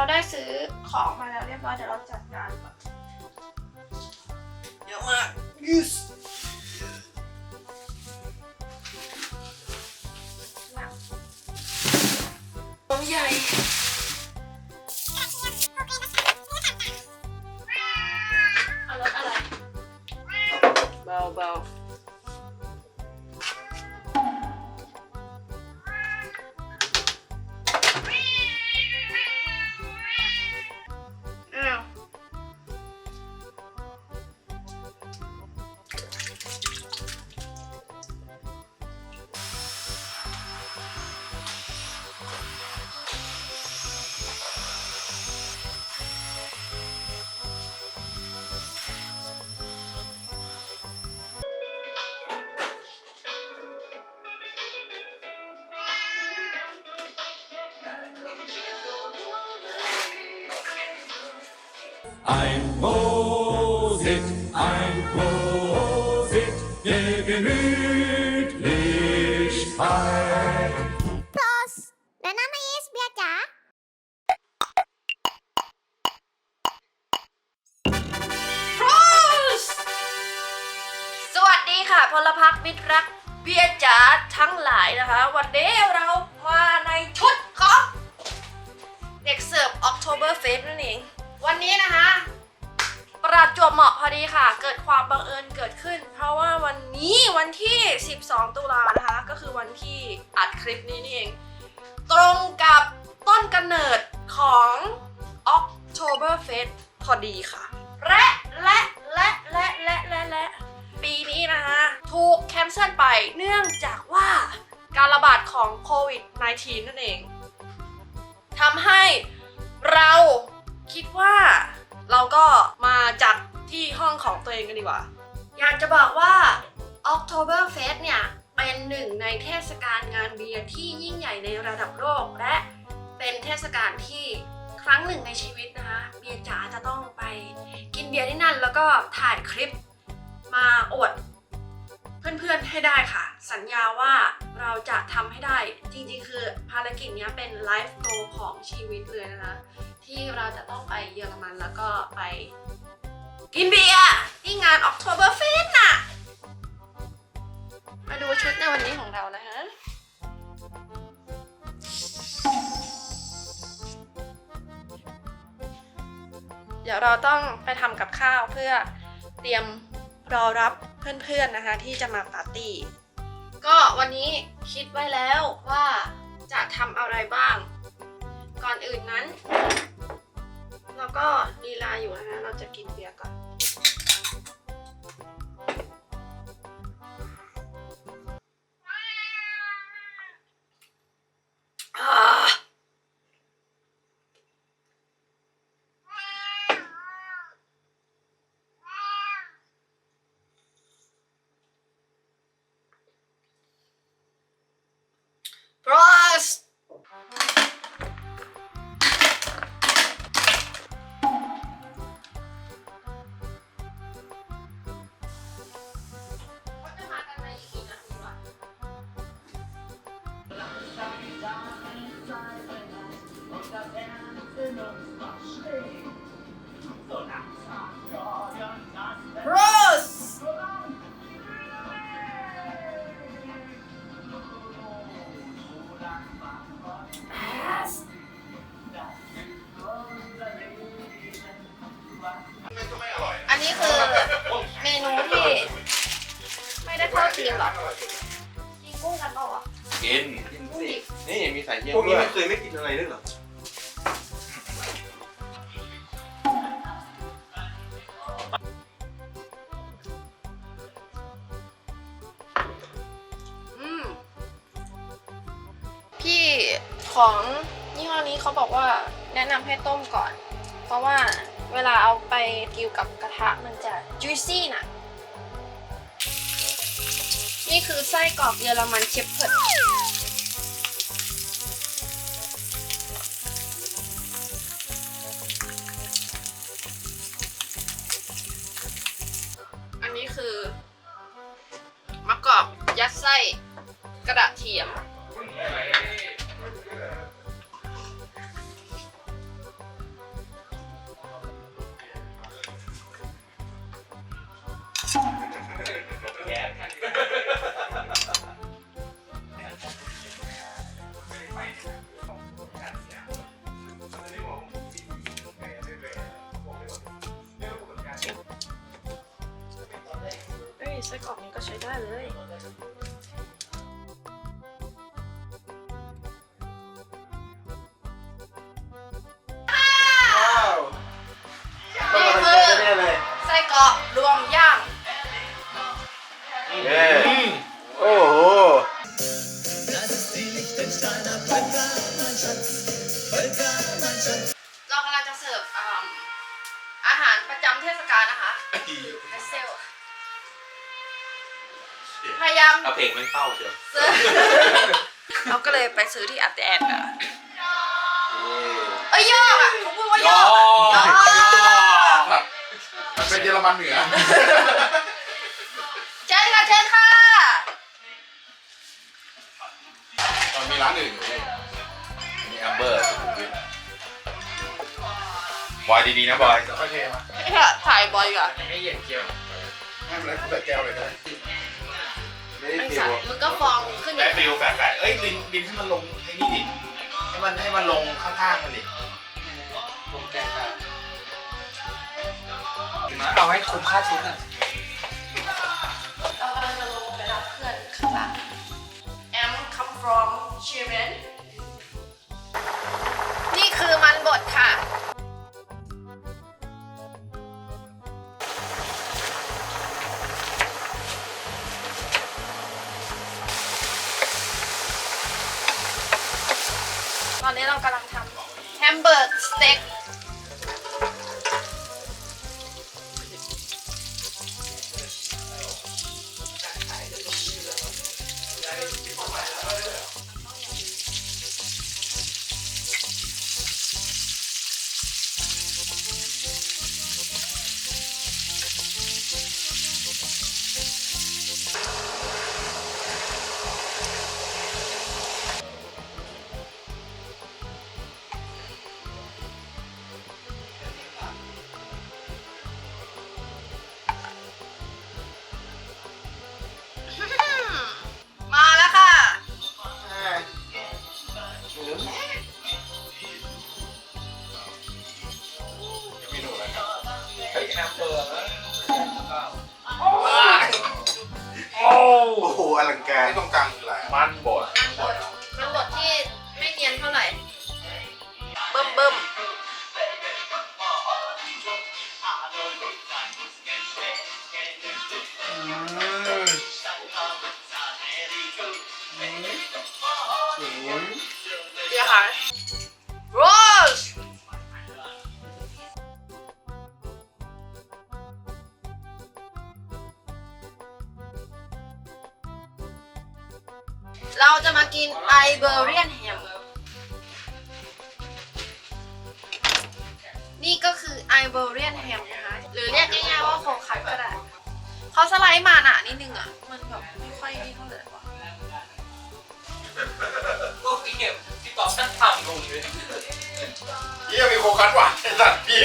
เราได้ซื้อของมาแล้วเรียบร้อยเดี๋ยวเราจัดการก่อนเยอะมาก yes ต้มใหญ่เอารสอะไร เบาเ Ein Prosit, ein Prosit der Gemütlichkeit. พลสและน้ำไอเอสเบียร์จ๋าพรสสวัสดีค่ะพลพักมิตรรักเบียร์จ๋าทั้งหลายนะคะ วันนี้เรามาในชุดของ เด็กเสิร์ฟ October Fest นั่นเอง วันนี้นะคะ ประจวบเหมาะพอดีค่ะ เกิดความบังเอิญเกิดขึ้น เพราะว่าวันนี้วันที่ 12 ตุลานะคะ ก็คือวันที่อัดคลิปนี้นี่เอง ตรงกับต้นกำเนิดของ October Fest พอดีค่ะและและ ที่ยิ่งใหญ่ในระดับโลก และเป็นเทศกาลที่ครั้งหนึ่งในชีวิตนะคะเบียร์จ๋าจะต้องไปกินเบียร์ที่นั่น แล้วก็ถ่ายคลิปมาอวดเพื่อนๆให้ได้ค่ะ สัญญาว่าเราจะทำให้ได้จริงๆ คือภารกิจนี้เป็นไลฟ์โกของชีวิตเลยนะคะที่เราจะต้องไปเยอรมันแล้วก็ไปกินเบียร์ที่งาน October Fest น่ะ มาดูชุดในวันนี้ของเรานะ ดี๋ยวเราต้องไปทำกับข้าวเพื่อเตรียมรอรับเพื่อนๆนะคะที่จะมาปาร์ตี้ก็วันนี้คิดไว้แล้วว่าจะทำอะไรบ้าง ก่อนอื่นนั้น เราก็ลีลาอยู่นะคะเราจะกินเบียร์ก่อน นนี้คือเมนูที่ไม่ได้เข้าทีมหรอกินกุ้งกันเปล่าวะกินกุ้งดิบนี่มีใส่เยี่ยมพวกนี้ด้วยไม่เคยไม่กินอะไรด้วยเหรออืมพี่ของยี่ห้อนี้เขาบอกว่าแนะนำให้ต้มก่อนเพราะว่า เวลาเอาไปกิวกับกระทะมันจะ juicy น่ะนี่คือไส้กรอกเยอรมันเชฟเพิร์ด โอ้โหเรากำลังจะเสิร์ฟอ่าอาหารประจำเทศกาลนะคะเฮสเซลพยายามเอาเพลงมันเข้าเชียวซื้อเราก็เลยไปซื้อที่อัตแอนอะเอ้ยยอกอะเขาพูดว่ายอกอะยอก มันเป็นเยอรมันเหนือ เชิญค่ะเชิญค่ะตอนมีร้านอื่นอยู่นี่มีแอมเบอร์สุขุมวิทบอยดีๆนะบอยค่อยเทมาเนี่ยถ่ายบอยอะไม่เย็นเกียวไม่เป็นไรกูใส่แก้วเลยก็ได้ไม่ได้ไอ้ฟิสัวตว์มึงก็ฟองขึ้นได้อีกฟิลแฝดๆเอ้ยลินลินให้มันลงไอ้นี่ดิให้มันให้มันลงข้างๆมันดิลงแก้วเอาให้คุ้มค่าชุดอะ from c h i r e n นี่คือมันบดค่ะ ตอนนี้เรากำลังทำแฮมเบอร์กสเต็ก เฮ้ยแอมเบอร์โอ้โหอลังการไอ้ตรงกลางคืออะไรมันบดมันบดมันบด เราจะมากินไอเบอรียนแฮม นี่ก็คือไอเบอรียนแฮมนะคะ หรือเรียกง่ายๆว่าโคคัสก็ได้เขาสไลด์มาหนานิดนึงอะ มันแบบไม่ค่อยนี่เท่าไหร่ว่ะเยี่ยมีโคคัสหวานไอ้สัตว์พี่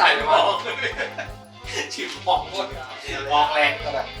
ต้องใส่หมดชิมมองหมดมองแรงก็ได้เ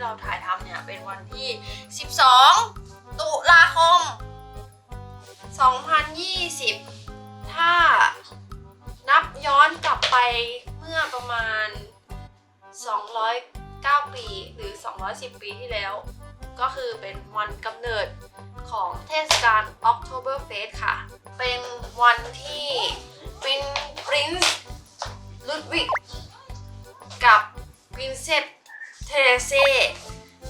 เราถ่ายทำเนี่ยเป็นวันที่ 12 ตุลาคม 2020 ถ้านับย้อนกลับไปเมื่อประมาณ 209 ปีหรือ 210 ปีที่แล้ว ก็คือเป็นวันกำเนิดของเทศกาล October Fest ค่ะ เป็นวันที่เป็นปรินซ์ลุดวิกกับปริน เซสเทเรเซ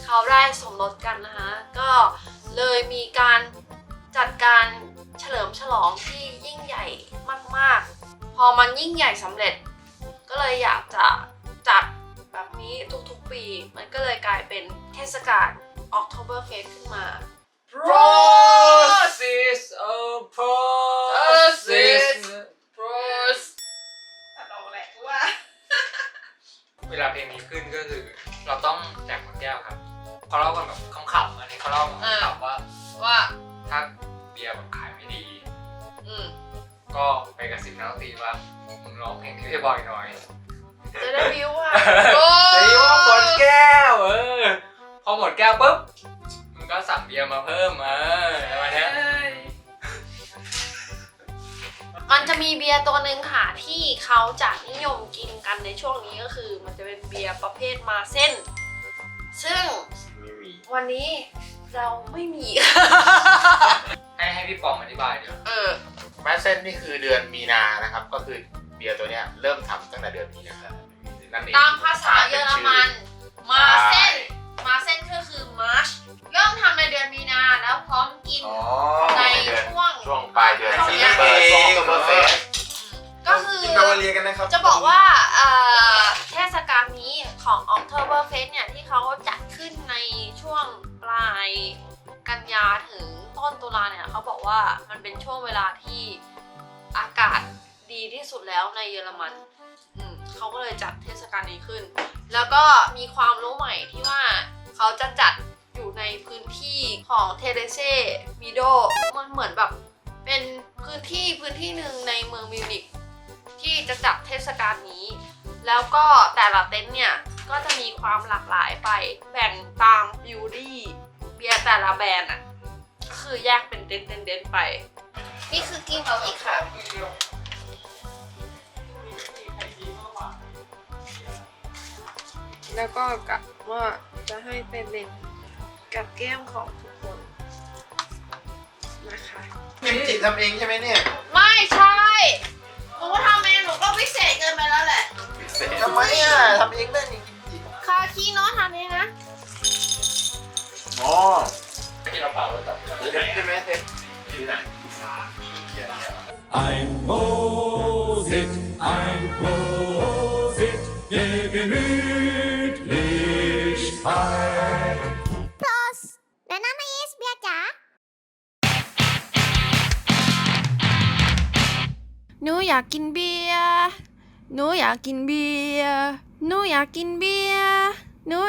เขาได้สมรสกันนะคะ ก็เลยมีการจัดการเฉลิมฉลองที่ยิ่งใหญ่มากๆ พอมันยิ่งใหญ่สำเร็จ ก็เลยอยากจะจัดแบบนี้ทุกๆปี มันก็เลยกลายเป็นเทศกาล October Fest ขึ้นมาโพสิสเออโพสิส Bros เวลาเพลงนี้ขึ้นก็คือ เราต้องแจกหมดแก้วครับเขาเล่ากันแบบขำๆอันนี้เขาเล่ากันขำๆว่าว่าถ้าเบียร์แบบขายไม่ดี อืมก็ไปกระซิบนักดนตรีว่ามึงร้องเพลงที่พี่บอยหน่อยจะได้บิวอะจะยิ่ว่าหมดแก้วเออพอหมดแก้วปุ๊บมึงก็สั่งเบียร์มาเพิ่มเอออะไรเนี้ย มันจะมีเบียร์ตัวหนึ่งค่ะที่เขาจะนิยมกินกันในช่วงนี้ก็คือ มันจะเป็นเบียร์ประเภทมาเส้น ซึ่งไม่มีวันนี้เราไม่มี ให้ให้พี่ป๋องอธิบายเดี๋ยวเออแมสเส้นนี่คือเดือนมีนานะครับ ก็คือเบียร์ตัวเนี้ยเริ่มทำตั้งแต่เดือนมีนานั่นเองตามภาษาเยอรมัน มาเส้น มาเส้นก็คือมาร์ช เริ่มทำในเดือนมีนาแล้วพร้อมกินอ๋อในเดือนช่วง ช่วงปลายเดือนช่วงซีเนี้ยเบอร์ช่วงตัวเบอร์เฟสก็คือกินบาวาเรียกันนะครับจะบอกว่าเอ่อเทศกาลนี้ของ October Fest เนี่ย ที่เขาจัดขึ้นในช่วงปลายกันยาถึงต้นตุลาเนี่ยเขาบอกว่ามันเป็นช่วงเวลาที่อากาศดีที่สุดแล้วในเยอรมันอืมเขาก็เลยจัดเทศกาลนี้ขึ้น แล้วก็มีความรู้ใหม่ที่ว่าเขาจะจัดอยู่ ในพื้นที่ของเทเรเซ่มิโดมันเหมือนแบบเป็นพื้นที่พื้นที่หนึ่งในเมืองมิวนิกที่จะจัดเทศกาลนี้ แล้วก็แต่ละเต็นท์เนี่ยก็จะมีความหลากหลายไปแบ่งตามบิวตี้เบียร์แต่ละแบรนด์อะคือแยกเป็นเต็นท์เต็นท์เต็นไป นี่คือกินเขาอีกค่ะแล้วก็กะว่าจะให้เป็นเมน กับแก้มของทุกคนนะคะเข็มจิตทำเองใช่ไหมเนี่ยไม่ใช่หนูทำเองหนูก็พิเศษเกินไปแล้วแหละทำไมอะทำเองได้นี่กิมจิคาคีเนาะทำเองนะอ๋อที่เราเป่าแล้วตัดใช่ไหมเต็ม Ein Prosit, ein Prosit der Gemütlichkeit. ากกินเบียร์ หนูอยากกินเบียร์ หนูอยากกินเบียร์